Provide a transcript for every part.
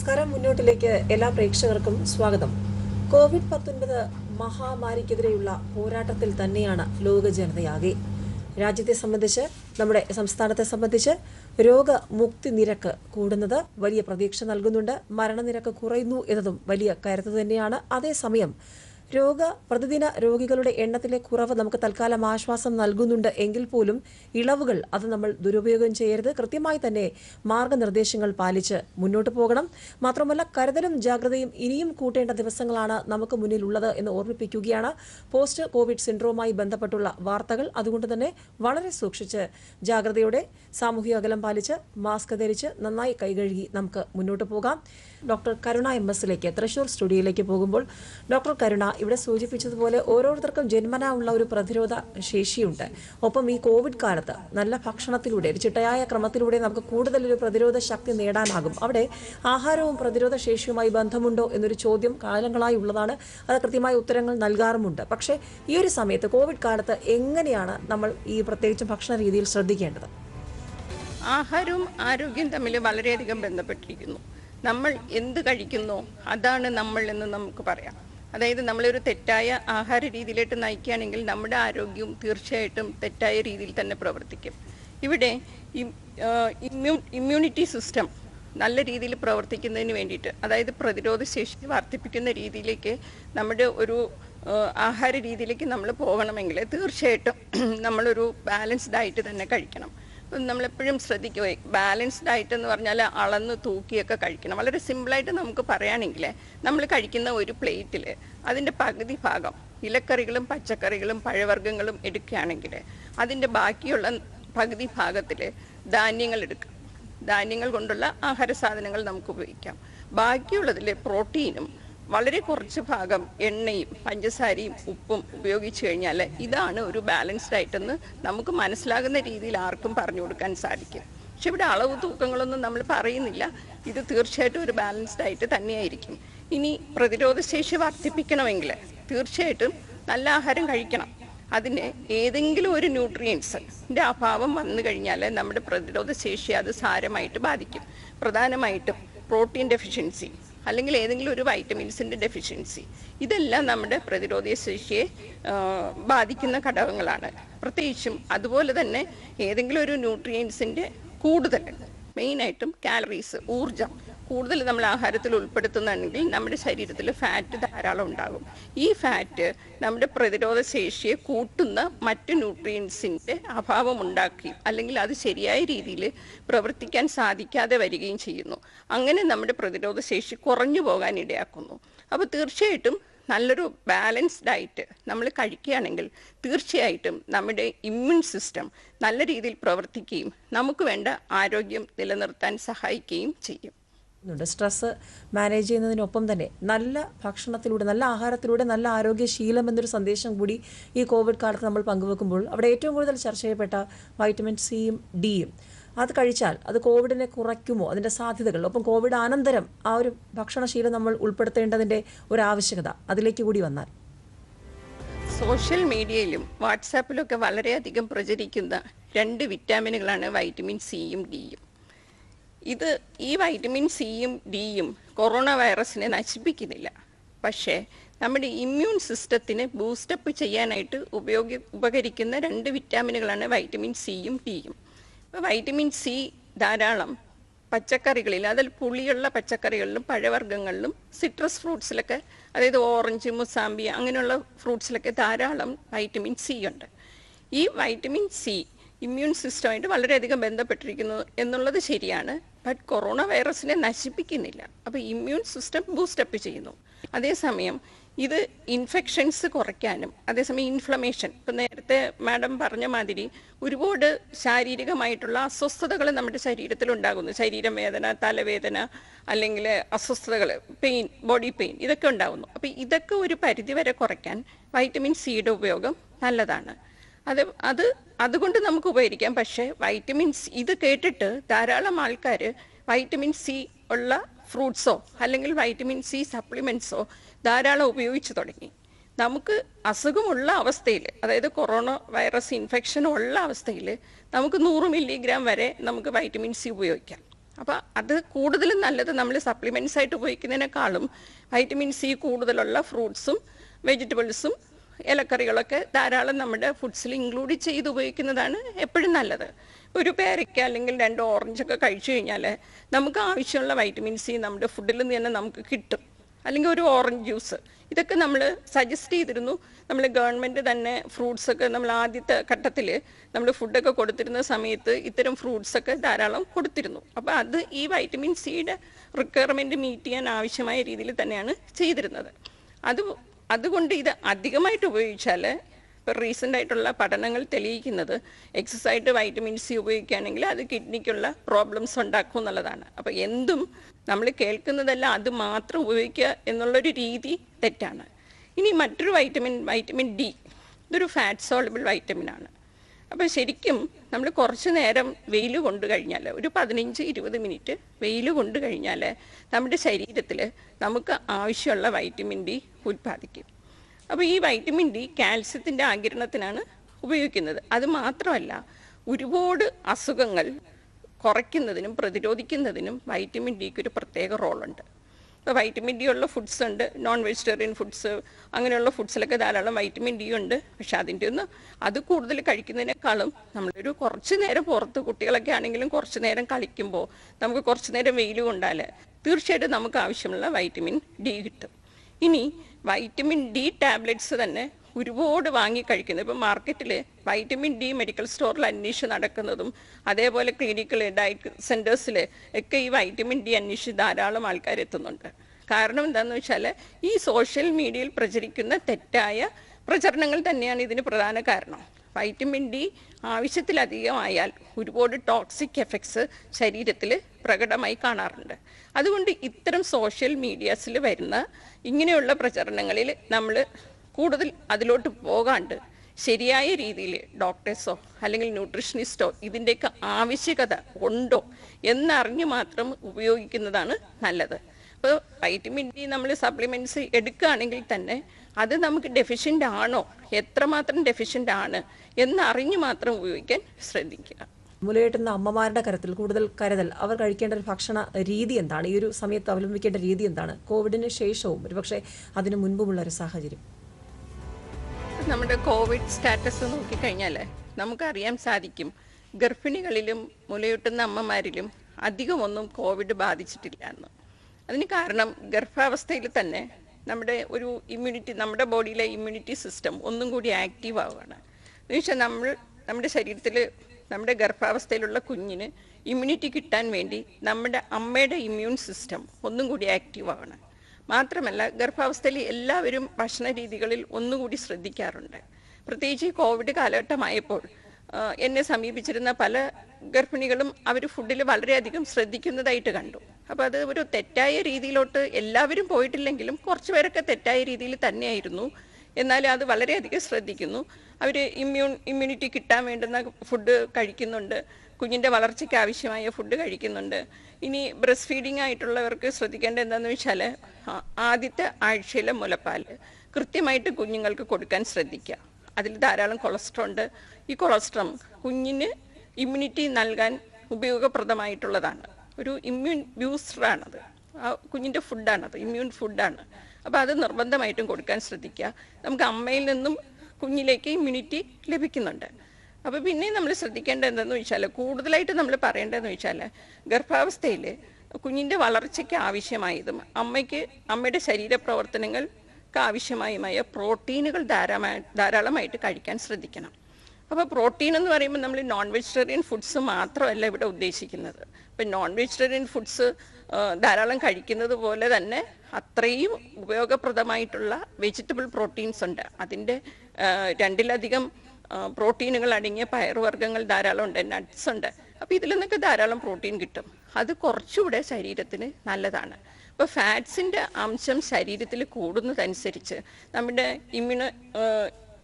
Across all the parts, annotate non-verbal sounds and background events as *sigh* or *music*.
നമസ്കാരം. മുന്നോട്ടിലേക്ക് എല്ലാ പ്രേക്ഷകർക്കും സ്വാഗതം. കോവിഡ് പത്തൊൻപത് മഹാമാരിക്കെതിരെയുള്ള പോരാട്ടത്തിൽ തന്നെയാണ് ലോക ജനതയാകെ. രാജ്യത്തെ സംബന്ധിച്ച് നമ്മുടെ സംസ്ഥാനത്തെ സംബന്ധിച്ച് രോഗമുക്തി നിരക്ക് കൂടുന്നത് വലിയ പ്രതീക്ഷ നൽകുന്നുണ്ട്. മരണനിരക്ക് കുറയുന്നു എന്നതും വലിയ കരുത്ത് തന്നെയാണ്. അതേസമയം രോഗ പ്രതിദിന രോഗികളുടെ എണ്ണത്തിലെ കുറവ് നമുക്ക് തൽക്കാലം ആശ്വാസം നൽകുന്നുണ്ട് എങ്കിൽ പോലും ഇളവുകൾ അത് നമ്മൾ ദുരുപയോഗം ചെയ്യരുത്. കൃത്യമായി തന്നെ മാർഗനിർദ്ദേശങ്ങൾ പാലിച്ച് മുന്നോട്ട് പോകണം. മാത്രമല്ല കരുതലും ജാഗ്രതയും ഇനിയും കൂട്ടേണ്ട ദിവസങ്ങളാണ് നമുക്ക് മുന്നിലുള്ളത് എന്ന് ഓർമ്മിപ്പിക്കുകയാണ് പോസ്റ്റ് കോവിഡ് സിൻഡ്രോമായി ബന്ധപ്പെട്ടുള്ള വാർത്തകൾ. അതുകൊണ്ട് തന്നെ വളരെ സൂക്ഷിച്ച് ജാഗ്രതയോടെ സാമൂഹിക അകലം പാലിച്ച് മാസ്ക് ധരിച്ച് നന്നായി കൈകഴുകി നമുക്ക് മുന്നോട്ട് പോകാം. ഡോക്ടർ കരുണ എം എസിലേക്ക് തൃശൂർ സ്റ്റുഡിയോയിലേക്ക് പോകുമ്പോൾ ഡോക്ടർ കരുണ ഇവിടെ സൂചിപ്പിച്ചതുപോലെ ഓരോരുത്തർക്കും ജന്മനാ ഉള്ള ഒരു പ്രതിരോധ ശേഷിയുണ്ട്. ഒപ്പം ഈ കോവിഡ് കാലത്ത് നല്ല ഭക്ഷണത്തിലൂടെ ഒരു ചിട്ടയായ ക്രമത്തിലൂടെ നമുക്ക് കൂടുതൽ ഒരു പ്രതിരോധ ശക്തി നേടാനാകും. അവിടെ ആഹാരവും പ്രതിരോധ ശേഷിയുമായി ബന്ധമുണ്ടോ എന്നൊരു ചോദ്യം കാലങ്ങളായി ഉള്ളതാണ്. അത് കൃത്യമായ ഉത്തരങ്ങൾ നൽകാറുമുണ്ട്. പക്ഷേ ഈ ഒരു സമയത്ത് കോവിഡ് കാലത്ത് എങ്ങനെയാണ് നമ്മൾ ഈ പ്രത്യേകിച്ച് ഭക്ഷണ രീതിയിൽ ശ്രദ്ധിക്കേണ്ടത്? ആഹാരവും ആരോഗ്യം തമ്മിൽ വളരെയധികം ബന്ധപ്പെട്ടിരിക്കുന്നു. നമ്മൾ എന്ത് കഴിക്കുന്നു? അതാണ് നമ്മൾ എന്ന് നമുക്ക് പറയാം. അതായത് നമ്മളൊരു തെറ്റായ ആഹാര രീതിയിലേക്ക് നയിക്കുകയാണെങ്കിൽ നമ്മുടെ ആരോഗ്യവും തീർച്ചയായിട്ടും തെറ്റായ രീതിയിൽ തന്നെ പ്രവർത്തിക്കും. ഇവിടെ ഇമ്മ്യൂ ഇമ്മ്യൂണിറ്റി സിസ്റ്റം നല്ല രീതിയിൽ പ്രവർത്തിക്കുന്നതിന് വേണ്ടിയിട്ട് അതായത് പ്രതിരോധ ശേഷി വർദ്ധിപ്പിക്കുന്ന രീതിയിലേക്ക് നമ്മുടെ ഒരു ആഹാര രീതിയിലേക്ക് നമ്മൾ പോകണമെങ്കിൽ തീർച്ചയായിട്ടും *clears throat* നമ്മളൊരു ബാലൻസ്ഡ് ആയിട്ട് തന്നെ കഴിക്കണം. നമ്മളെപ്പോഴും ശ്രദ്ധിക്കുക. ബാലൻസ്ഡ് ആയിട്ട് എന്ന് പറഞ്ഞാൽ അളന്ന് തൂക്കിയൊക്കെ കഴിക്കണം. വളരെ സിമ്പിളായിട്ട് നമുക്ക് പറയുകയാണെങ്കിൽ നമ്മൾ കഴിക്കുന്ന ഒരു പ്ലേറ്റിൽ അതിന്റെ പകുതി ഭാഗം ഇലക്കറികളും പച്ചക്കറികളും പഴവർഗങ്ങളും എടുക്കുകയാണെങ്കിൽ അതിന്റെ ബാക്കിയുള്ള പകുതി ഭാഗത്തിൽ ധാന്യങ്ങൾ എടുക്കാം. ധാന്യങ്ങൾ കൊണ്ടുള്ള ആഹാര സാധനങ്ങൾ നമുക്ക് ഉപയോഗിക്കാം. ബാക്കിയുള്ളതിൽ പ്രോട്ടീനും വളരെ കുറച്ച് ഭാഗം എണ്ണയും പഞ്ചസാരയും ഉപ്പും ഉപയോഗിച്ചു കഴിഞ്ഞാൽ ഇതാണ് ഒരു ബാലൻസ്ഡ് ആയിട്ടെന്ന് നമുക്ക് മനസ്സിലാകുന്ന രീതിയിൽ ആർക്കും പറഞ്ഞു കൊടുക്കാൻ സാധിക്കും. പക്ഷെ ഇവിടെ അളവ് തൂക്കങ്ങളൊന്നും നമ്മൾ പറയുന്നില്ല. ഇത് തീർച്ചയായിട്ടും ഒരു ബാലൻസ്ഡ് ആയിട്ട് തന്നെയായിരിക്കും. ഇനി പ്രതിരോധശേഷി വർദ്ധിപ്പിക്കണമെങ്കിൽ തീർച്ചയായിട്ടും നല്ല ആഹാരം കഴിക്കണം. അതിന് ഏതെങ്കിലും ഒരു ന്യൂട്രിയൻസിന്റെ അഭാവം വന്നു കഴിഞ്ഞാൽ നമ്മുടെ പ്രതിരോധ ശേഷി അത് സാരമായിട്ട് ബാധിക്കും. പ്രധാനമായിട്ടും പ്രോട്ടീൻ ഡെഫിഷ്യൻസി അല്ലെങ്കിൽ ഏതെങ്കിലും ഒരു വൈറ്റമിൻസിന്റെ ഡെഫിഷ്യൻസി ഇതെല്ലാം നമ്മുടെ പ്രതിരോധ ശേഷിയെ ബാധിക്കുന്ന ഘടകങ്ങളാണ്. പ്രത്യേകിച്ചും അതുപോലെ തന്നെ ഏതെങ്കിലും ഒരു ന്യൂട്രിയൻസിന്റെ കൂടുതൽ. മെയിനായിട്ടും കാലറീസ് ഊർജം കൂടുതൽ നമ്മൾ ആഹാരത്തിൽ ഉൾപ്പെടുത്തുന്നുണ്ടെങ്കിൽ നമ്മുടെ ശരീരത്തിൽ ഫാറ്റ് ധാരാളം ഉണ്ടാകും. ഈ ഫാറ്റ് നമ്മുടെ പ്രതിരോധ ശേഷിയെ കൂട്ടുന്ന മറ്റ് ന്യൂട്രിയൻസിന്റെ അഭാവം ഉണ്ടാക്കുകയും അല്ലെങ്കിൽ അത് ശരിയായ രീതിയിൽ പ്രവർത്തിക്കാൻ സാധിക്കാതെ വരികയും ചെയ്യുന്നു. അങ്ങനെ നമ്മുടെ പ്രതിരോധ ശേഷി കുറഞ്ഞു പോകാൻ ഇടയാക്കുന്നു. അപ്പോൾ തീർച്ചയായിട്ടും നല്ലൊരു ബാലൻസ്ഡ് ഡയറ്റ് നമ്മൾ കഴിക്കുകയാണെങ്കിൽ തീർച്ചയായിട്ടും നമ്മുടെ ഇമ്മ്യൂൺ സിസ്റ്റം നല്ല രീതിയിൽ പ്രവർത്തിക്കുകയും നമുക്ക് വേണ്ട ആരോഗ്യം നിലനിർത്താൻ സഹായിക്കുകയും ചെയ്യും. ുണ്ട് സ്ട്രെസ് മാനേജ് ചെയ്യുന്നതിനൊപ്പം തന്നെ നല്ല ഭക്ഷണത്തിലൂടെ നല്ല ആഹാരത്തിലൂടെ നല്ല ആരോഗ്യശീലം എന്നൊരു സന്ദേശം കൂടി ഈ കോവിഡ് കാലത്ത് നമ്മൾ പങ്കുവെക്കുമ്പോൾ അവിടെ ഏറ്റവും കൂടുതൽ ചർച്ച ചെയ്യപ്പെട്ട വൈറ്റമിൻ സിയും ഡിയും അത് കഴിച്ചാൽ അത് കോവിഡിനെ കുറയ്ക്കുമോ? അതിന്റെ സാധ്യതകൾ. ഒപ്പം കോവിഡ് അനന്തരം ആ ഒരു ഭക്ഷണശീലം നമ്മൾ ഉൾപ്പെടുത്തേണ്ടതിന്റെ ഒരു ആവശ്യകത അതിലേക്ക് കൂടി വന്നാൽ. സോഷ്യൽ മീഡിയയിലും വാട്സാപ്പിലൊക്കെ വളരെയധികം പ്രചരിക്കുന്ന രണ്ട് വിറ്റാമിനുകളാണ് വൈറ്റമിൻ സിയും ഡിയും ഇത് ഈ വൈറ്റമിൻ സിയും ഡിയും കൊറോണ വൈറസിനെ നശിപ്പിക്കുന്നില്ല. പക്ഷേ നമ്മുടെ ഇമ്മ്യൂൺ സിസ്റ്റത്തിന് ബൂസ്റ്റപ്പ് ചെയ്യാനായിട്ട് ഉപയോഗി ഉപകരിക്കുന്ന രണ്ട് വിറ്റാമിനുകളാണ് വൈറ്റമിൻ സിയും ഡിയും ഇപ്പോൾ വൈറ്റമിൻ സി ധാരാളം പച്ചക്കറികളിൽ അതിൽ പുളിയുള്ള പച്ചക്കറികളിലും പഴവർഗങ്ങളിലും സിട്രസ് ഫ്രൂട്ട്സിലൊക്കെ അതായത് ഓറഞ്ച് മുസാമ്പി അങ്ങനെയുള്ള ഫ്രൂട്ട്സിലൊക്കെ ധാരാളം വൈറ്റമിൻ സി ഉണ്ട്. ഈ വൈറ്റമിൻ സി ഇമ്മ്യൂൺ സിസ്റ്റമായിട്ട് വളരെയധികം ബന്ധപ്പെട്ടിരിക്കുന്നു എന്നുള്ളത് ശരിയാണ്. ബട്ട് കൊറോണ വൈറസിനെ നശിപ്പിക്കുന്നില്ല. അപ്പോൾ ഇമ്മ്യൂൺ സിസ്റ്റം ബൂസ്റ്റപ്പ് ചെയ്യുന്നു. അതേസമയം ഇത് ഇൻഫെക്ഷൻസ് കുറയ്ക്കാനും അതേസമയം ഇൻഫ്ലമേഷൻ ഇപ്പം നേരത്തെ മാഡം പറഞ്ഞ മാതിരി ഒരുപാട് ശാരീരികമായിട്ടുള്ള അസ്വസ്ഥതകൾ നമ്മുടെ ശരീരത്തിൽ ഉണ്ടാകുന്നു ശരീരം വേദന തലവേദന അല്ലെങ്കിൽ അസ്വസ്ഥതകൾ പെയിൻ ബോഡി പെയിൻ ഇതൊക്കെ ഉണ്ടാകുന്നു. അപ്പോൾ ഇതൊക്കെ ഒരു പരിധിവരെ കുറയ്ക്കാൻ വൈറ്റമിൻ സിയുടെ ഉപയോഗം നല്ലതാണ്. അത് അത് അതുകൊണ്ട് നമുക്ക് ഉപകരിക്കാം. പക്ഷേ വൈറ്റമിൻ സി ഇത് കേട്ടിട്ട് ധാരാളം ആൾക്കാർ വൈറ്റമിൻ സി ഉള്ള ഫ്രൂട്ട്സോ അല്ലെങ്കിൽ വൈറ്റമിൻ സി സപ്ലിമെന്റ്സോ ധാരാളം ഉപയോഗിച്ചു തുടങ്ങി. നമുക്ക് അസുഖമുള്ള അവസ്ഥയിൽ അതായത് കൊറോണ വൈറസ് ഇൻഫെക്ഷൻ ഉള്ള അവസ്ഥയിൽ നമുക്ക് നൂറ് മില്ലിഗ്രാം വരെ നമുക്ക് വൈറ്റമിൻ സി ഉപയോഗിക്കാം. അപ്പോൾ അത് കൂടുതലും നല്ലത് നമ്മൾ സപ്ലിമെന്റ്സ് ആയിട്ട് ഉപയോഗിക്കുന്നതിനേക്കാളും വൈറ്റമിൻ സി കൂടുതലുള്ള ഫ്രൂട്ട്സും വെജിറ്റബിൾസും ഇലക്കറികളൊക്കെ ധാരാളം നമ്മുടെ ഫുഡ്സിൽ ഇൻക്ലൂഡ് ചെയ്ത് ഉപയോഗിക്കുന്നതാണ് എപ്പോഴും നല്ലത്. ഒരു പേരയ്ക്ക അല്ലെങ്കിൽ രണ്ട് ഓറഞ്ചൊക്കെ കഴിച്ചു കഴിഞ്ഞാൽ നമുക്ക് ആവശ്യമുള്ള വൈറ്റമിൻ സി നമ്മുടെ ഫുഡിൽ നിന്ന് തന്നെ നമുക്ക് കിട്ടും. അല്ലെങ്കിൽ ഒരു ഓറഞ്ച് ജ്യൂസ് ഇതൊക്കെ നമ്മൾ സജസ്റ്റ് ചെയ്തിരുന്നു. നമ്മൾ ഗവൺമെന്റ് തന്നെ ഫ്രൂട്ട്സൊക്കെ നമ്മൾ ആദ്യത്തെ ഘട്ടത്തിൽ നമ്മൾ ഫുഡൊക്കെ കൊടുത്തിരുന്ന സമയത്ത് ഇത്തരം ഫ്രൂട്ട്സൊക്കെ ധാരാളം കൊടുത്തിരുന്നു. അപ്പോൾ അത് ഈ വൈറ്റമിൻ സിയുടെ റിക്വയർമെന്റ് മീറ്റ് ചെയ്യാൻ ആവശ്യമായ രീതിയിൽ തന്നെയാണ് ചെയ്തിരുന്നത്. അത് അതുകൊണ്ട് ഇത് അധികമായിട്ട് ഉപയോഗിച്ചാൽ ഇപ്പോൾ റീസെന്റ് ആയിട്ടുള്ള പഠനങ്ങൾ തെളിയിക്കുന്നത് എക്സസൈഡ് വൈറ്റമിൻ സി ഉപയോഗിക്കുകയാണെങ്കിൽ അത് കിഡ്നിക്കുള്ള പ്രോബ്ലംസ് ഉണ്ടാക്കും എന്നുള്ളതാണ്. അപ്പോൾ എന്തും നമ്മൾ കേൾക്കുന്നതല്ല അത് മാത്രം ഉപയോഗിക്കുക എന്നുള്ളൊരു രീതി തെറ്റാണ്. ഇനി മറ്റൊരു വൈറ്റമിൻ വൈറ്റമിൻ ഡി ഇതൊരു ഫാറ്റ് സോളബിൾ വൈറ്റമിൻ ആണ്. അപ്പോൾ ശരിക്കും നമ്മൾ കുറച്ച് നേരം വെയിൽ കൊണ്ട് കഴിഞ്ഞാൽ ഒരു പതിനഞ്ച് ഇരുപത് മിനിറ്റ് വെയിൽ കൊണ്ട് കഴിഞ്ഞാൽ നമ്മുടെ ശരീരത്തിൽ നമുക്ക് ആവശ്യമുള്ള വൈറ്റമിൻ ഡി ഉൽപ്പാദിക്കും. അപ്പോൾ ഈ വൈറ്റമിൻ ഡി കാൽസ്യത്തിന്റെ ആകിരണത്തിനാണ് ഉപയോഗിക്കുന്നത്. അത് മാത്രമല്ല ഒരുപാട് അസുഖങ്ങൾ കുറയ്ക്കുന്നതിനും പ്രതിരോധിക്കുന്നതിനും വൈറ്റമിൻ ഡിക്ക് ഒരു പ്രത്യേക റോളുണ്ട്. ഇപ്പോൾ വൈറ്റമിൻ ഡി ഉള്ള ഫുഡ്സ് ഉണ്ട് നോൺ വെജിറ്റേറിയൻ ഫുഡ്സ് അങ്ങനെയുള്ള ഫുഡ്സിലൊക്കെ ധാരാളം വൈറ്റമിൻ ഡി ഉണ്ട്. പക്ഷെ അതിന്റെ ഒന്ന് അത് കൂടുതൽ കഴിക്കുന്നതിനേക്കാളും നമ്മളൊരു കുറച്ച് നേരം പുറത്ത് കുട്ടികളൊക്കെ ആണെങ്കിലും കുറച്ച് നേരം കളിക്കുമ്പോൾ നമുക്ക് കുറച്ച് നേരം വെയിൽ കൊണ്ടാൽ തീർച്ചയായിട്ടും നമുക്ക് ആവശ്യമുള്ള വൈറ്റമിൻ ഡി കിട്ടും. ഇനി വൈറ്റമിൻ ഡി ടാബ്ലറ്റ്സ് തന്നെ ഒരുപാട് വാങ്ങി കഴിക്കുന്നത് ഇപ്പം മാർക്കറ്റിൽ വൈറ്റമിൻ ഡി മെഡിക്കൽ സ്റ്റോറിൽ അന്വേഷിച്ച് നടക്കുന്നതും അതേപോലെ ക്ലിനിക്കൽ ഡയറ്റ് സെന്റേഴ്സിൽ ഒക്കെ ഈ വൈറ്റമിൻ ഡി അന്വേഷിച്ച് ധാരാളം ആൾക്കാർ എത്തുന്നുണ്ട്. കാരണം എന്താണെന്ന് വെച്ചാൽ ഈ സോഷ്യൽ മീഡിയയിൽ പ്രചരിക്കുന്ന തെറ്റായ പ്രചരണങ്ങൾ തന്നെയാണ് ഇതിന് പ്രധാന കാരണം. വൈറ്റമിൻ ഡി ആവശ്യത്തിലധികമായാൽ ഒരുപാട് ടോക്സിക് എഫക്ട്സ് ശരീരത്തിൽ പ്രകടമായി കാണാറുണ്ട്. അതുകൊണ്ട് ഇത്തരം സോഷ്യൽ മീഡിയാസിൽ വരുന്ന ഇങ്ങനെയുള്ള പ്രചരണങ്ങളിൽ നമ്മൾ കൂടുതൽ അതിലോട്ട് പോകാണ്ട് ശരിയായ രീതിയിൽ ഡോക്ടേഴ്സോ അല്ലെങ്കിൽ ന്യൂട്രീഷനിസ്റ്റോ ഇതിന്റെയൊക്കെ ആവശ്യകത ഉണ്ടോ എന്നറിഞ്ഞ് മാത്രം ഉപയോഗിക്കുന്നതാണ് നല്ലത്. അപ്പോൾ വൈറ്റമിൻ ഡി നമ്മൾ സപ്ലിമെന്റ്സ് എടുക്കുകയാണെങ്കിൽ തന്നെ അത് നമുക്ക് ഡെഫിഷ്യന്റ് ആണോ എത്രമാത്രം ഡെഫിഷ്യന്റ് ആണ് എന്നറിഞ്ഞ് മാത്രം ഉപയോഗിക്കാൻ ശ്രദ്ധിക്കുക. മുലയേട്ടുന്ന അമ്മമാരുടെ കരത്തിൽ കൂടുതൽ കരുതൽ. അവർ കഴിക്കേണ്ട ഒരു ഭക്ഷണ രീതി എന്താണ്? ഈ ഒരു സമയത്ത് അവലംബിക്കേണ്ട രീതി എന്താണ്? കോവിഡിന് ശേഷവും ഒരുപക്ഷെ അതിനു മുൻപുമുള്ള ഒരു സാഹചര്യം. നമ്മുടെ കോവിഡ് സ്റ്റാറ്റസ് നോക്കിക്കഴിഞ്ഞാൽ നമുക്കറിയാൻ സാധിക്കും ഗർഭിണികളിലും മുലയൂട്ടുന്ന അമ്മമാരിലും അധികമൊന്നും കോവിഡ് ബാധിച്ചിട്ടില്ല എന്ന്. അതിന് കാരണം ഗർഭാവസ്ഥയിൽ തന്നെ നമ്മുടെ ഒരു ഇമ്മ്യൂണിറ്റി നമ്മുടെ ബോഡിയിലെ ഇമ്മ്യൂണിറ്റി സിസ്റ്റം ഒന്നും കൂടി ആക്റ്റീവ് ആവുകയാണ്. എന്ന് വെച്ചാൽ നമ്മൾ നമ്മുടെ ശരീരത്തിൽ നമ്മുടെ ഗർഭാവസ്ഥയിലുള്ള കുഞ്ഞിന് ഇമ്മ്യൂണിറ്റി കിട്ടാൻ വേണ്ടി നമ്മുടെ അമ്മയുടെ ഇമ്മ്യൂൺ സിസ്റ്റം ഒന്നും കൂടി ആക്റ്റീവ് ആവണം. മാത്രമല്ല ഗർഭാവസ്ഥയിൽ എല്ലാവരും ഭക്ഷണ രീതികളിൽ ഒന്നുകൂടി ശ്രദ്ധിക്കാറുണ്ട്. പ്രത്യേകിച്ച് കോവിഡ് കാലഘട്ടമായപ്പോൾ എന്നെ സമീപിച്ചിരുന്ന പല ഗർഭിണികളും അവർ ഫുഡിൽ വളരെയധികം ശ്രദ്ധിക്കുന്നതായിട്ട് കണ്ടു. അപ്പോൾ അത് ഒരു തെറ്റായ രീതിയിലോട്ട് എല്ലാവരും പോയിട്ടില്ലെങ്കിലും കുറച്ച് പേരൊക്കെ തെറ്റായ രീതിയിൽ തന്നെയായിരുന്നു. എന്നാൽ അത് വളരെയധികം ശ്രദ്ധിക്കുന്നു. അവർ ഇമ്മ്യൂൺ ഇമ്മ്യൂണിറ്റി കിട്ടാൻ വേണ്ടുന്ന ഫുഡ് കഴിക്കുന്നുണ്ട്. കുഞ്ഞിന്റെ വളർച്ചയ്ക്ക് ആവശ്യമായ ഫുഡ് കഴിക്കുന്നുണ്ട്. ഇനി ബ്രസ്റ്റ് ഫീഡിംഗ് ആയിട്ടുള്ളവർക്ക് ശ്രദ്ധിക്കേണ്ട എന്താണെന്ന് വെച്ചാൽ ആദ്യത്തെ ആഴ്ചയിലെ മുലപ്പാൽ കൃത്യമായിട്ട് കുഞ്ഞുങ്ങൾക്ക് കൊടുക്കാൻ ശ്രദ്ധിക്കുക. അതിൽ ധാരാളം കൊളസ്ട്രോൾ ഉണ്ട്. ഈ കൊളസ്ട്രോൾ കുഞ്ഞിന് ഇമ്മ്യൂണിറ്റി നൽകാൻ ഉപയോഗപ്രദമായിട്ടുള്ളതാണ്. ഒരു ഇമ്മ്യൂൺ ബ്യൂസ്റ്ററാണത് ആ കുഞ്ഞിന്റെ ഫുഡാണത് ഇമ്മ്യൂൺ ഫുഡാണ്. അപ്പോൾ അത് നിർബന്ധമായിട്ടും കൊടുക്കാൻ ശ്രദ്ധിക്കുക. നമുക്ക് അമ്മയിൽ നിന്നും കുഞ്ഞിലേക്ക് ഇമ്മ്യൂണിറ്റി ലഭിക്കുന്നുണ്ട്. അപ്പോൾ പിന്നെ നമ്മൾ ശ്രദ്ധിക്കേണ്ട എന്തെന്ന് വെച്ചാൽ കൂടുതലായിട്ട് നമ്മൾ പറയേണ്ടതെന്ന് വെച്ചാൽ ഗർഭാവസ്ഥയിൽ കുഞ്ഞിന്റെ വളർച്ചയ്ക്ക് ആവശ്യമായതും അമ്മയ്ക്ക് അമ്മയുടെ ശരീരപ്രവർത്തനങ്ങൾക്ക് ആവശ്യമായുമായ പ്രോട്ടീനുകൾ ധാരാളമായി ധാരാളമായിട്ട് കഴിക്കാൻ ശ്രദ്ധിക്കണം. അപ്പോൾ പ്രോട്ടീൻ എന്ന് പറയുമ്പോൾ നമ്മൾ നോൺ വെജിറ്റേറിയൻ ഫുഡ്സ് മാത്രമല്ല ഇവിടെ ഉദ്ദേശിക്കുന്നത്. ഇപ്പം നോൺ വെജിറ്റേറിയൻ ഫുഡ്സ് ധാരാളം കഴിക്കുന്നത് പോലെ തന്നെ അത്രയും ഉപയോഗപ്രദമായിട്ടുള്ള വെജിറ്റബിൾ പ്രോട്ടീൻസ് ഉണ്ട്. അതിന്റെ രണ്ടിലധികം പ്രോട്ടീനുകൾ അടങ്ങിയ പയറുവർഗങ്ങൾ ധാരാളം ഉണ്ട് നട്ട്സ് ഉണ്ട്. അപ്പോൾ ഇതിൽ നിന്നൊക്കെ ധാരാളം പ്രോട്ടീൻ കിട്ടും. അത് കുറച്ചുകൂടെ ശരീരത്തിന് നല്ലതാണ്. അപ്പോൾ ഫാറ്റ്സിന്റെ അംശം ശരീരത്തിൽ കൂടുന്നതനുസരിച്ച് നമ്മുടെ ഇമ്മ്യൂണ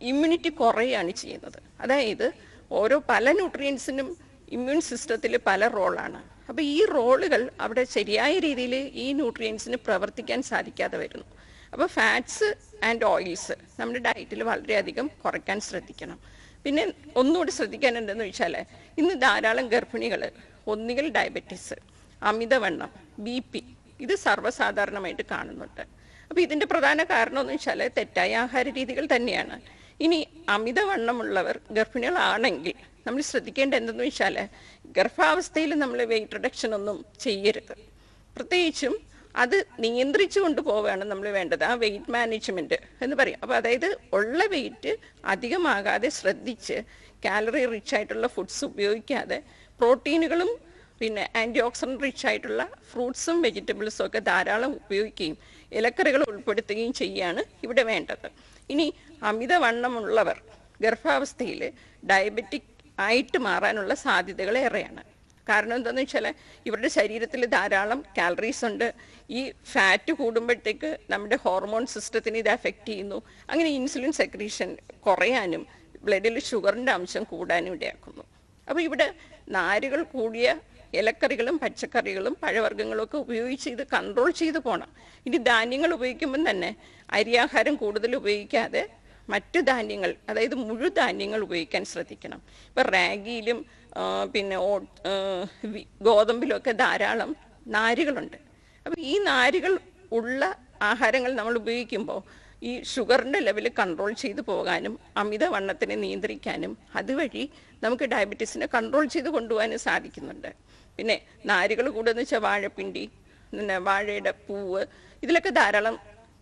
ഇമ്മ്യൂണിറ്റി കുറയുകയാണ് ചെയ്യുന്നത്. അതായത് ഓരോ പല ന്യൂട്രിയൻസിനും ഇമ്മ്യൂൺ സിസ്റ്റത്തിൽ പല റോളാണ്. അപ്പോൾ ഈ റോളുകൾ അവിടെ ശരിയായ രീതിയിൽ ഈ ന്യൂട്രിയൻസിന് പ്രവർത്തിക്കാൻ സാധിക്കാതെ വരുന്നു. അപ്പോൾ ഫാറ്റ്സ് ആൻഡ് ഓയിൽസ് നമ്മുടെ ഡയറ്റിൽ വളരെയധികം കുറയ്ക്കാൻ ശ്രദ്ധിക്കണം. പിന്നെ ഒന്നുകൂടി ശ്രദ്ധിക്കാനുണ്ടെന്ന് വെച്ചാൽ ഇന്ന് ധാരാളം ഗർഭിണികൾ ഒന്നുകിൽ ഡയബറ്റീസ് അമിതവണ്ണം ബി പി ഇത് സർവസാധാരണമായിട്ട് കാണുന്നുണ്ട്. അപ്പോൾ ഇതിന്റെ പ്രധാന കാരണം എന്ന് വെച്ചാൽ തെറ്റായ ആഹാര രീതികൾ തന്നെയാണ്. ഇനി അമിതവണ്ണമുള്ളവർ ഗർഭിണികളാണെങ്കിൽ നമ്മൾ ശ്രദ്ധിക്കേണ്ട എന്തെന്ന് വെച്ചാൽ ഗർഭാവസ്ഥയിൽ നമ്മൾ വെയിറ്റ് റിഡക്ഷൻ ഒന്നും ചെയ്യരുത്. പ്രത്യേകിച്ചും അത് നിയന്ത്രിച്ചു കൊണ്ടുപോവുകയാണ് നമ്മൾ വേണ്ടത് ആ വെയിറ്റ് മാനേജ്മെന്റ് എന്ന് പറയും. അപ്പോൾ അതായത് ഉള്ള വെയിറ്റ് അധികമാകാതെ ശ്രദ്ധിച്ച് കാലറി റിച്ച് ആയിട്ടുള്ള ഫുഡ്സ് ഉപയോഗിക്കാതെ പ്രോട്ടീനുകളും പിന്നെ ആന്റി ഓക്സിഡന്റ് റിച്ച് ആയിട്ടുള്ള ഫ്രൂട്ട്സും വെജിറ്റബിൾസും ഒക്കെ ധാരാളം ഉപയോഗിക്കുകയും ഇലക്കറികൾ ഉൾപ്പെടുത്തുകയും ചെയ്യുകയാണ് ഇവിടെ വേണ്ടത്. ഇനി അമിതവണ്ണമുള്ളവർ ഗർഭാവസ്ഥയിൽ ഡയബറ്റിക് ആയിട്ട് മാറാനുള്ള സാധ്യതകൾ ഏറെയാണ് കാരണം എന്താണെന്ന് വെച്ചാൽ ഇവരുടെ ശരീരത്തിൽ ധാരാളം കാലറീസ് ഉണ്ട്. ഈ ഫാറ്റ് കൂടുമ്പോഴത്തേക്ക് നമ്മുടെ ഹോർമോൺ സിസ്റ്റത്തിന് ഇത് അഫക്റ്റ് ചെയ്യുന്നു. അങ്ങനെ ഇൻസുലിൻ സെക്രീഷൻ കുറയാനും ബ്ലഡിൽ ഷുഗറിന്റെ അംശം കൂടാനും ഇടയാക്കുന്നു. അപ്പോൾ ഇവിടെ നാരുകൾ കൂടിയ ഇലക്കറികളും പച്ചക്കറികളും പഴവർഗങ്ങളും ഒക്കെ ഉപയോഗിച്ച് ഇത് കൺട്രോൾ ചെയ്ത് പോകണം ഇനി ധാന്യങ്ങൾ ഉപയോഗിക്കുമ്പം തന്നെ അരിയാഹാരം കൂടുതൽ ഉപയോഗിക്കാതെ മറ്റു ധാന്യങ്ങൾ അതായത് മുഴുധാന്യങ്ങൾ ഉപയോഗിക്കാൻ ശ്രദ്ധിക്കണം. ഇപ്പം റാഗിയിലും പിന്നെ ഗോതമ്പിലുമൊക്കെ ധാരാളം നാരുകളുണ്ട്. അപ്പം ഈ നാരുകൾ ഉള്ള ആഹാരങ്ങൾ നമ്മൾ ഉപയോഗിക്കുമ്പോൾ ഈ ഷുഗറിന്റെ ലെവൽ കൺട്രോൾ ചെയ്തു പോകാനും അമിതവണ്ണത്തിനെ നിയന്ത്രിക്കാനും അതുവഴി നമുക്ക് ഡയബറ്റീസിനെ കൺട്രോൾ ചെയ്ത് കൊണ്ടുപോകാനും സാധിക്കുന്നുണ്ട്. പിന്നെ നാരുകൾ കൂടുതൽ വെച്ചാൽ വാഴപ്പിണ്ടി പിന്നെ വാഴയുടെ പൂവ് ഇതിലൊക്കെ ധാരാളം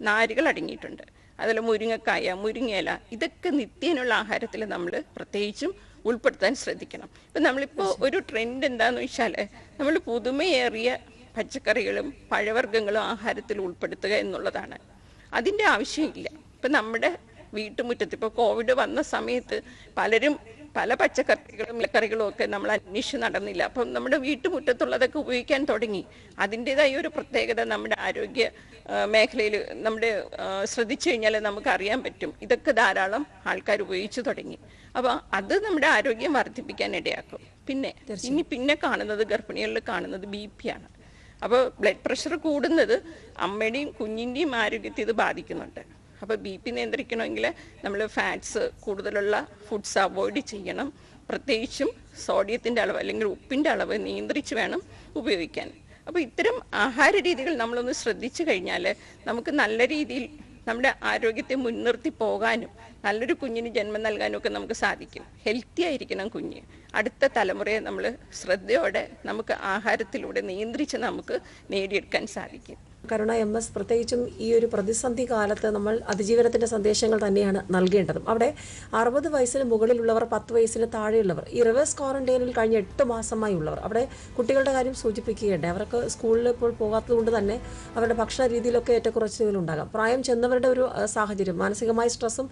നാരുകൾ അടങ്ങിയിട്ടുണ്ട്. അതിൽ മുരിങ്ങക്കായ മുരിങ്ങയില ഇതൊക്കെ നിത്യേനുള്ള ആഹാരത്തിൽ നമ്മൾ പ്രത്യേകിച്ചും ഉൾപ്പെടുത്താൻ ശ്രദ്ധിക്കണം. ഇപ്പം നമ്മളിപ്പോൾ ഒരു ട്രെൻഡ് എന്താണെന്ന് വെച്ചാൽ നമ്മൾ പുതുമയേറിയ പച്ചക്കറികളും പഴവർഗങ്ങളും ആഹാരത്തിൽ ഉൾപ്പെടുത്തുക എന്നുള്ളതാണ്. അതിന്റെ ആവശ്യമില്ല. ഇപ്പം നമ്മുടെ വീട്ടുമുറ്റത്ത് ഇപ്പോൾ കോവിഡ് വന്ന സമയത്ത് പലരും പല പച്ചക്കറികളും ഇലക്കറികളും ഒക്കെ നമ്മൾ അന്വേഷിച്ച് നടന്നില്ല. അപ്പം നമ്മുടെ വീട്ടുമുറ്റത്തുള്ളതൊക്കെ ഉപയോഗിക്കാൻ തുടങ്ങി. അതിന്റെതായ ഒരു പ്രത്യേകത നമ്മുടെ ആരോഗ്യ മേഖലയിൽ നമ്മുടെ ശ്രദ്ധിച്ചു കഴിഞ്ഞാൽ നമുക്ക് അറിയാൻ പറ്റും. ഇതൊക്കെ ധാരാളം ആൾക്കാർ ഉപയോഗിച്ചു തുടങ്ങി. അപ്പോൾ അത് നമ്മുടെ ആരോഗ്യം വർദ്ധിപ്പിക്കാൻ ഇടയാക്കും. പിന്നെ ഇനി പിന്നെ കാണുന്നത് ഗർഭിണികളിൽ കാണുന്നത് ബി പി ആണ്. അപ്പോൾ ബ്ലഡ് പ്രഷർ കൂടുന്നത് അമ്മയുടെയും കുഞ്ഞിന്റെയും ആരോഗ്യത്തെ ഇത് ബാധിക്കുന്നുണ്ട്. അപ്പോൾ ബി പി നിയന്ത്രിക്കണമെങ്കിൽ നമ്മൾ ഫാറ്റ്സ് കൂടുതലുള്ള ഫുഡ്സ് അവോയ്ഡ് ചെയ്യണം. പ്രത്യേകിച്ചും സോഡിയത്തിന്റെ അളവ് അല്ലെങ്കിൽ ഉപ്പിന്റെ അളവ് നിയന്ത്രിച്ച് വേണം ഉപയോഗിക്കാൻ. അപ്പോൾ ഇത്തരം ആഹാര രീതികൾ നമ്മളൊന്ന് ശ്രദ്ധിച്ചു കഴിഞ്ഞാൽ നമുക്ക് നല്ല രീതിയിൽ നമ്മുടെ ആരോഗ്യത്തെ മുൻനിർത്തി പോകാനും നല്ലൊരു കുഞ്ഞിന് ജന്മം നൽകാനും ഒക്കെ നമുക്ക് സാധിക്കും. ഹെൽത്തി ആയിരിക്കണം കുഞ്ഞ്. അടുത്ത തലമുറയെ നമ്മൾ ശ്രദ്ധയോടെ നമുക്ക് ആഹാരത്തിലൂടെ നിയന്ത്രിച്ച് നമുക്ക് നേടിയെടുക്കാൻ സാധിക്കും. കരുണ എം എസ് പ്രത്യേകിച്ചും ഈ ഒരു പ്രതിസന്ധി കാലത്ത് നമ്മൾ അതിജീവനത്തിന്റെ സന്ദേശങ്ങൾ തന്നെയാണ് നൽകേണ്ടതും. അവിടെ അറുപത് വയസ്സിന് മുകളിലുള്ളവർ പത്ത് വയസ്സിന് താഴെയുള്ളവർ ഈ റിവേഴ്സ് ക്വാറന്റൈനിൽ കഴിഞ്ഞ എട്ട് മാസമായി ഉള്ളവർ അവിടെ കുട്ടികളുടെ കാര്യം സൂചിപ്പിക്കുകയുണ്ട് അവർക്ക് സ്കൂളിൽ ഇപ്പോൾ പോകാത്തതുകൊണ്ട് തന്നെ അവരുടെ ഭക്ഷണ രീതിയിലൊക്കെ ഏറ്റക്കുറച്ചിലുകൾ ഉണ്ടാകാം. പ്രായം ചെന്നവരുടെ ഒരു സാഹചര്യം മാനസികമായ സ്ട്രെസ്സും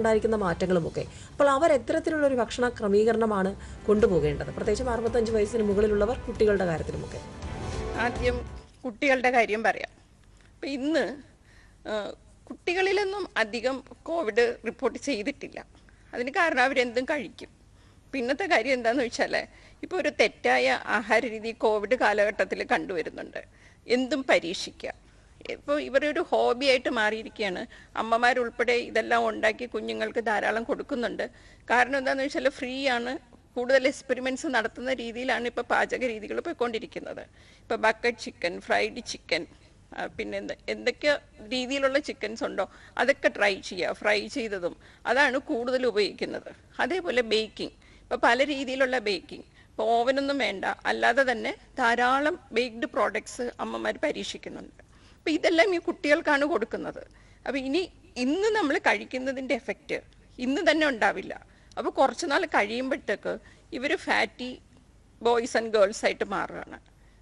ഉണ്ടായിരിക്കുന്ന മാറ്റങ്ങളുമൊക്കെ അപ്പോൾ അവർ എത്തരത്തിലുള്ള ഒരു ഭക്ഷണ ക്രമീകരണമാണ് കൊണ്ടുപോകേണ്ടത്. പ്രത്യേകിച്ചും അറുപത്തഞ്ച് വയസ്സിന് മുകളിലുള്ളവർ കുട്ടികളുടെ കാര്യത്തിലുമൊക്കെ. ആദ്യം കുട്ടികളുടെ കാര്യം പറയാം. അപ്പം ഇന്ന് കുട്ടികളിലൊന്നും അധികം കോവിഡ് റിപ്പോർട്ട് ചെയ്തിട്ടില്ല. അതിന് കാരണം അവരെന്തും കഴിക്കും. പിന്നത്തെ കാര്യം എന്താണെന്ന് വെച്ചാൽ ഇപ്പോൾ ഒരു തെറ്റായ ആഹാര രീതി കോവിഡ് കാലഘട്ടത്തിൽ കണ്ടുവരുന്നുണ്ട്. എന്തും പരീക്ഷിക്കുക ഇപ്പോൾ ഇവരൊരു ഹോബിയായിട്ട് മാറിയിരിക്കുകയാണ് അമ്മമാരുൾപ്പെടെ ഇതെല്ലാം ഉണ്ടാക്കി കുഞ്ഞുങ്ങൾക്ക് ധാരാളം കൊടുക്കുന്നുണ്ട്. കാരണം എന്താണെന്ന് വെച്ചാൽ ഫ്രീ ആണ്. കൂടുതൽ എക്സ്പെരിമെന്റ്സ് നടത്തുന്ന രീതിയിലാണ് ഇപ്പോൾ പാചക രീതികൾ പോയിക്കൊണ്ടിരിക്കുന്നത്. ഇപ്പോൾ ബക്കറ്റ് ചിക്കൻ ഫ്രൈഡ് ചിക്കൻ പിന്നെ എന്ത് എന്തൊക്കെ രീതിയിലുള്ള ചിക്കൻസ് ഉണ്ടോ അതൊക്കെ ട്രൈ ചെയ്യുക ഫ്രൈ ചെയ്തതും അതാണ് കൂടുതൽ ഉപയോഗിക്കുന്നത്. അതേപോലെ ബേക്കിംഗ് ഇപ്പോൾ പല രീതിയിലുള്ള ബേക്കിംഗ് ഇപ്പോൾ ഓവനൊന്നും വേണ്ട അല്ലാതെ തന്നെ ധാരാളം ബേക്ക്ഡ് പ്രോഡക്ട്സ് അമ്മമാർ പരീക്ഷിക്കുന്നുണ്ട്. അപ്പോൾ ഇതെല്ലാം ഈ കുട്ടികൾക്കാണ് കൊടുക്കുന്നത്. അപ്പോൾ ഇനി ഇന്ന് നമ്മൾ കഴിക്കുന്നതിന്റെ എഫക്റ്റ് ഇന്ന് തന്നെ ഉണ്ടാവില്ല. അപ്പോൾ കുറച്ച് നാൾ കഴിയുമ്പോഴത്തേക്ക് ഇവർ ഫാറ്റി ബോയ്സ് ആൻഡ് ഗേൾസ് ആയിട്ട് മാറുകയാണ്.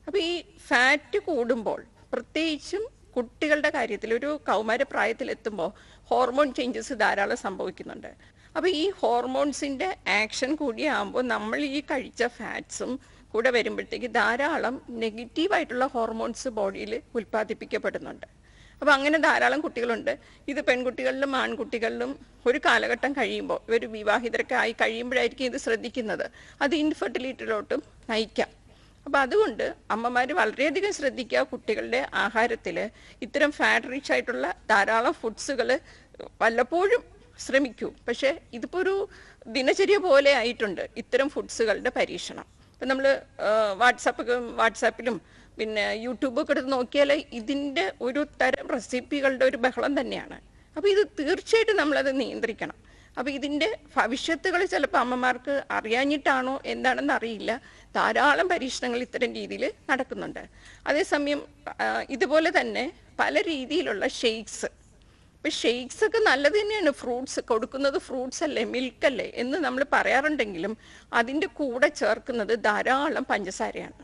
അപ്പോൾ ഈ ഫാറ്റ് കൂടുമ്പോൾ പ്രത്യേകിച്ചും കുട്ടികളുടെ കാര്യത്തിൽ ഒരു കൗമാരപ്രായത്തിലെത്തുമ്പോൾ ഹോർമോൺ ചേഞ്ചസ് ധാരാളം സംഭവിക്കുന്നുണ്ട്. അപ്പോൾ ഈ ഹോർമോൺസിന്റെ ആക്ഷൻ കൂടിയാകുമ്പോൾ നമ്മൾ ഈ കഴിച്ച ഫാറ്റ്സും കൂടെ വരുമ്പോഴത്തേക്ക് ധാരാളം നെഗറ്റീവായിട്ടുള്ള ഹോർമോൺസ് ബോഡിയിൽ ഉൽപ്പാദിപ്പിക്കപ്പെടുന്നുണ്ട്. അപ്പോൾ അങ്ങനെ ധാരാളം കുട്ടികളുണ്ട്. ഇത് പെൺകുട്ടികളിലും ആൺകുട്ടികളിലും ഒരു കാലഘട്ടം കഴിയുമ്പോൾ ഇവർ വിവാഹിതരൊക്കെ ആയി കഴിയുമ്പോഴായിരിക്കും ഇത് ശ്രദ്ധിക്കുന്നത്. അത് ഇൻഫെർട്ടിലിറ്റിയിലോട്ടും നയിക്കാം. അപ്പോൾ അതുകൊണ്ട് അമ്മമാർ വളരെയധികം ശ്രദ്ധിക്കുക കുട്ടികളുടെ ആഹാരത്തിൽ ഇത്തരം ഫാറ്റ് റിച്ച് ആയിട്ടുള്ള ധാരാളം ഫുഡ്സുകൾ വല്ലപ്പോഴും ശ്രമിക്കൂ. പക്ഷേ ഇതിപ്പോൾ ഒരു ദിനചര്യ പോലെ ആയിട്ടുണ്ട് ഇത്തരം ഫുഡ്സുകളുടെ പരീക്ഷണം. ഇപ്പം നമ്മൾ വാട്സാപ്പ് വാട്സാപ്പിലും പിന്നെ യൂട്യൂബൊക്കെ എടുത്ത് നോക്കിയാൽ ഇതിന്റെ ഒരു തരം റെസിപ്പികളുടെ ഒരു ബഹളം തന്നെയാണ്. അപ്പോൾ ഇത് തീർച്ചയായിട്ടും നമ്മളത് നിയന്ത്രിക്കണം. അപ്പോൾ ഇതിന്റെ ഭവിഷ്യത്തുകൾ ചിലപ്പോൾ അമ്മമാർക്ക് അറിയാഞ്ഞിട്ടാണോ എന്താണെന്ന് അറിയില്ല. ധാരാളം പരീക്ഷണങ്ങൾ ഇത്തരം രീതിയിൽ നടക്കുന്നുണ്ട്. അതേസമയം ഇതുപോലെ തന്നെ പല രീതിയിലുള്ള ഷെയ്ക്സ്. ഇപ്പം ഷെയ്ക്സ് ഒക്കെ നല്ലത് തന്നെയാണ്. ഫ്രൂട്ട്സ് കൊടുക്കുന്നത് ഫ്രൂട്ട്സ് അല്ലേ മിൽക്ക് അല്ലേ എന്ന് നമ്മൾ പറയാറുണ്ടെങ്കിലും അതിന്റെ കൂടെ ചേർക്കുന്നത് ധാരാളം പഞ്ചസാരയാണ്.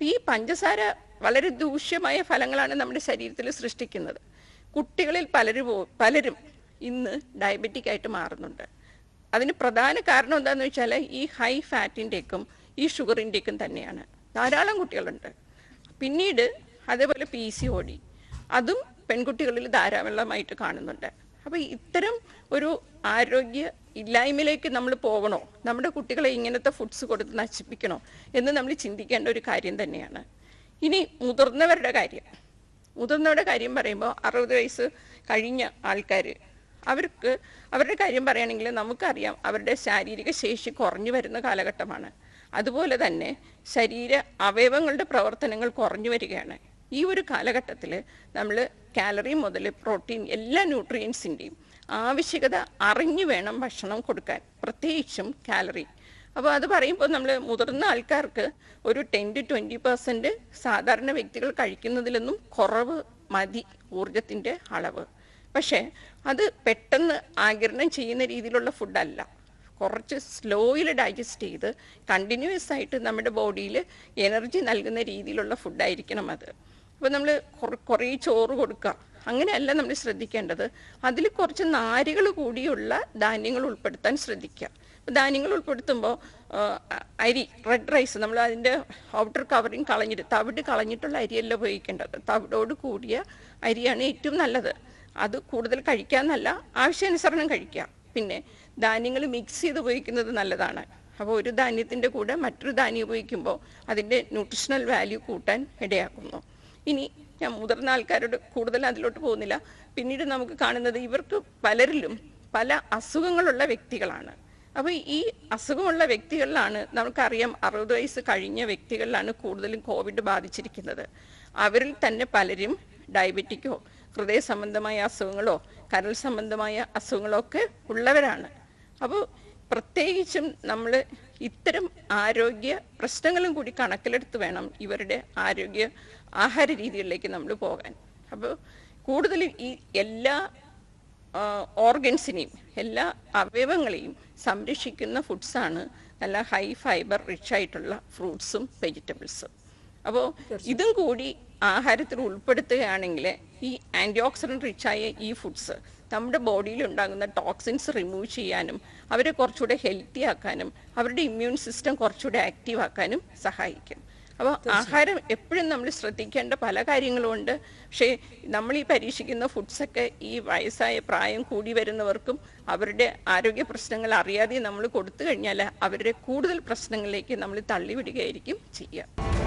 ഈ പഞ്ചസാര വളരെ ദൂഷ്യമായ ഫലങ്ങളാണ് നമ്മുടെ ശരീരത്തിൽ സൃഷ്ടിക്കുന്നത്. കുട്ടികളിൽ പലരും പലരും ഇന്ന് ഡയബറ്റിക് ആയിട്ട് മാറുന്നുണ്ട്. അതിന് പ്രധാന കാരണം എന്താണെന്ന് വെച്ചാൽ ഈ ഹൈ ഫാറ്റിന്റെക്കും ഈ ഷുഗറിന്റെക്കും തന്നെയാണ്. ധാരാളം കുട്ടികളുണ്ട്. പിന്നീട് അതേപോലെ പി സി ഡി അതും പെൺകുട്ടികളിൽ ധാരാളമായിട്ട് കാണുന്നുണ്ട്. അപ്പോൾ ഇത്തരം ഒരു ആരോഗ്യ ഇല്ലായ്മയിലേക്ക് നമ്മൾ പോകണോ? നമ്മുടെ കുട്ടികളെ ഇങ്ങനത്തെ ഫുഡ്സ് കൊടുത്ത് നശിപ്പിക്കണോ? എന്ന് നമ്മൾ ചിന്തിക്കേണ്ട ഒരു കാര്യം തന്നെയാണ്. ഇനി മുതിർന്നവരുടെ കാര്യം. മുതിർന്നവരുടെ കാര്യം പറയുമ്പോൾ അറുപത് വയസ്സ് കഴിഞ്ഞ ആൾക്കാർ അവർക്ക് അവരുടെ കാര്യം പറയുകയാണെങ്കിൽ നമുക്കറിയാം അവരുടെ ശാരീരിക ശേഷി കുറഞ്ഞു വരുന്ന കാലഘട്ടമാണ്. അതുപോലെ തന്നെ ശരീര അവയവങ്ങളുടെ പ്രവർത്തനങ്ങൾ കുറഞ്ഞു വരികയാണ്. ഈ ഒരു കാലഘട്ടത്തിൽ നമ്മൾ കാലറി മുതൽ പ്രോട്ടീൻ എല്ലാ ന്യൂട്രിയൻസിന്റെയും ആവശ്യകത അറിഞ്ഞു വേണം ഭക്ഷണം കൊടുക്കാൻ പ്രത്യേകിച്ചും കാലറി. അപ്പോൾ അത് പറയുമ്പോൾ നമ്മൾ മുതിർന്ന ആൾക്കാർക്ക് ഒരു ടെൻ ടു ട്വന്റി പെർസെന്റ് സാധാരണ വ്യക്തികൾ കഴിക്കുന്നതിലൊന്നും കുറവ് മതി ഊർജത്തിന്റെ അളവ്. പക്ഷേ അത് പെട്ടെന്ന് ആകിരണം ചെയ്യുന്ന രീതിയിലുള്ള ഫുഡല്ല. കുറച്ച് സ്ലോയിൽ ഡൈജസ്റ്റ് ചെയ്ത് കണ്ടിന്യൂസ് ആയിട്ട് നമ്മുടെ ബോഡിയിൽ എനർജി നൽകുന്ന രീതിയിലുള്ള ഫുഡായിരിക്കണം അത്. അപ്പോൾ നമ്മൾ കുറേ ചോറ് കൊടുക്കുക. അങ്ങനെയല്ല നമ്മൾ ശ്രദ്ധിക്കേണ്ടത്. അതിൽ കുറച്ച് നാരുകൾ കൂടിയുള്ള ധാന്യങ്ങൾ ഉൾപ്പെടുത്താൻ ശ്രദ്ധിക്കുക. ധാന്യങ്ങൾ ഉൾപ്പെടുത്തുമ്പോൾ അരി റെഡ് റൈസ് നമ്മൾ അതിന്റെ ഔട്ടർ കവറിങ് കളഞ്ഞിട്ട് തവിട് കളഞ്ഞിട്ടുള്ള അരിയല്ല ഉപയോഗിക്കേണ്ടത്. തവിടോട് കൂടിയ അരിയാണ് ഏറ്റവും നല്ലത്. അത് കൂടുതൽ കഴിക്കാമെന്നല്ല ആവശ്യാനുസരണം കഴിക്കുക. പിന്നെ ധാന്യങ്ങൾ മിക്സ് ചെയ്ത് ഉപയോഗിക്കുന്നത് നല്ലതാണ്. അപ്പോൾ ഒരു ധാന്യത്തിന്റെ കൂടെ മറ്റൊരു ധാന്യം ഉപയോഗിക്കുമ്പോൾ അതിന്റെ ന്യൂട്രീഷണൽ വാല്യൂ കൂട്ടാൻ ഇടയാക്കുന്നു. ഇനി ഞാൻ മുതിർന്ന ആൾക്കാരോട് കൂടുതൽ അതിലോട്ട് പോകുന്നില്ല. പിന്നീട് നമുക്ക് കാണുന്നത് ഇവർക്ക് പലരിലും പല അസുഖങ്ങളുള്ള വ്യക്തികളാണ്. അപ്പോൾ ഈ അസുഖമുള്ള വ്യക്തികളിലാണ് നമുക്കറിയാം അറുപത് വയസ്സ് കഴിഞ്ഞ വ്യക്തികളിലാണ് കൂടുതലും കോവിഡ് ബാധിച്ചിരിക്കുന്നത്. അവരിൽ തന്നെ പലരും ഡയബറ്റിക്കോ ഹൃദയ സംബന്ധമായ അസുഖങ്ങളോ കരൾ സംബന്ധമായ അസുഖങ്ങളോ ഒക്കെ ഉള്ളവരാണ്. അപ്പോൾ പ്രത്യേകിച്ചും നമ്മൾ ഇത്തരം ആരോഗ്യ പ്രശ്നങ്ങളും കൂടി കണക്കിലെടുത്ത് വേണം ഇവരുടെ ആരോഗ്യ ആഹാര രീതികളിലേക്ക് നമ്മൾ പോകാൻ. അപ്പോൾ കൂടുതലും ഈ എല്ലാ ഓർഗൻസിനെയും എല്ലാ അവയവങ്ങളെയും സംരക്ഷിക്കുന്ന ഫുഡ്സാണ് നല്ല ഹൈ ഫൈബർ റിച്ച് ആയിട്ടുള്ള ഫ്രൂട്ട്സും വെജിറ്റബിൾസും. അപ്പോൾ ഇതും കൂടി ആഹാരത്തിൽ ഉൾപ്പെടുത്തുകയാണെങ്കിൽ ഈ ആന്റി ഓക്സിഡന്റ് റിച്ചായ ഈ ഫുഡ്സ് നമ്മുടെ ബോഡിയിൽ ഉണ്ടാകുന്ന ടോക്സിൻസ് റിമൂവ് ചെയ്യാനും അവരെ കുറച്ചുകൂടെ ഹെൽത്തി ആക്കാനും അവരുടെ ഇമ്മ്യൂൺ സിസ്റ്റം കുറച്ചുകൂടെ ആക്റ്റീവ് ആക്കാനും സഹായിക്കും. അപ്പോൾ ആഹാരം എപ്പോഴും നമ്മൾ ശ്രദ്ധിക്കേണ്ട പല കാര്യങ്ങളും ഉണ്ട്. പക്ഷേ നമ്മൾ ഈ പരീക്ഷിക്കുന്ന ഫുഡ്സൊക്കെ ഈ വയസ്സായ പ്രായം കൂടി വരുന്നവർക്കും അവരുടെ ആരോഗ്യ പ്രശ്നങ്ങൾ അറിയാതെ നമ്മൾ കൊടുത്തു കഴിഞ്ഞാൽ അവരുടെ കൂടുതൽ പ്രശ്നങ്ങളിലേക്ക് നമ്മൾ തള്ളിവിടുകയായിരിക്കും ചെയ്യുക.